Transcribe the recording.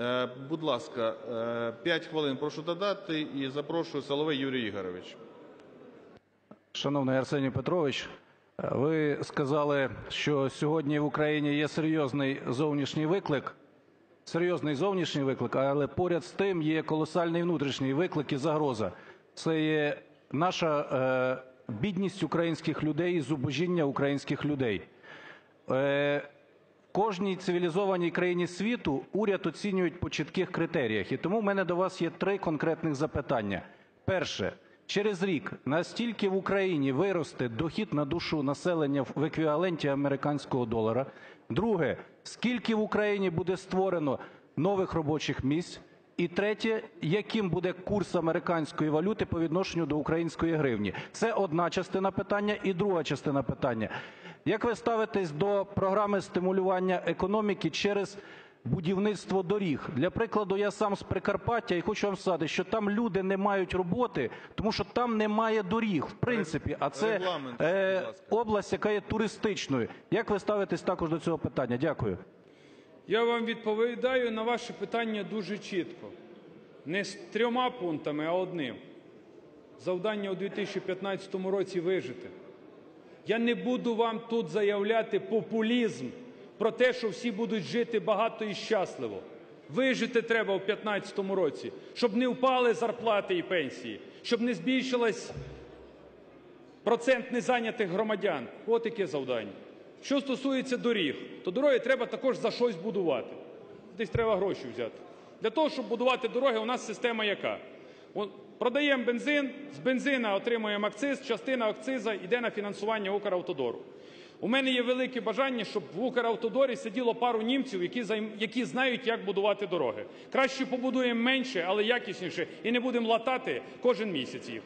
Е, Будь ласка, 5 хвилин прошу додати. І запрошую Соловей Юрій Ігорович. Шановний Арсеній Петрович, ви сказали, що сьогодні в Україні є серйозний зовнішній виклик, серйозний зовнішній виклик, але поряд з тим є колосальний внутрішній виклик і загроза. Це є наша е, бідність українських людей і зубожіння українських людей. Кожній цивілізованій країні світу уряд оцінюють по чітких критеріях. І тому в мене до вас є три конкретних запитання. Перше. Через рік настільки в Україні виросте дохід на душу населення в еквіваленті американського долара? Друге. Скільки в Україні буде створено нових робочих місць? І третє. Яким буде курс американської валюти по відношенню до української гривні? Це одна частина питання. І друга частина питання. Як ви ставитесь до програми стимулювання економіки через будівництво доріг? Для прикладу, я сам з Прикарпаття і хочу вам сказати, що там люди не мають роботи, тому що там немає доріг, в принципі, а це е, область, яка є туристичною. Як ви ставитесь також до цього питання? Дякую. Я вам відповідаю на ваше питання дуже чітко. Не з трьома пунктами, а одним. Завдання у 2015 році вижити. Я не буду вам тут заявляти популізм про те, що всі будуть жити багато і щасливо. Вижити треба у 2015 році, щоб не впали зарплати і пенсії, щоб не збільшилась процент незайнятих громадян. От яке завдання. Що стосується доріг, то дороги треба також за щось будувати. Десь треба гроші взяти. Для того, щоб будувати дороги, у нас система яка? Продаємо бензин, з бензина отримуємо акциз, частина акциза йде на фінансування Укравтодору. У мене є велике бажання, щоб в Укравтодорі сиділо пару німців, які, знають, як будувати дороги. Краще побудуємо менше, але якісніше, і не будемо латати кожен місяць їх.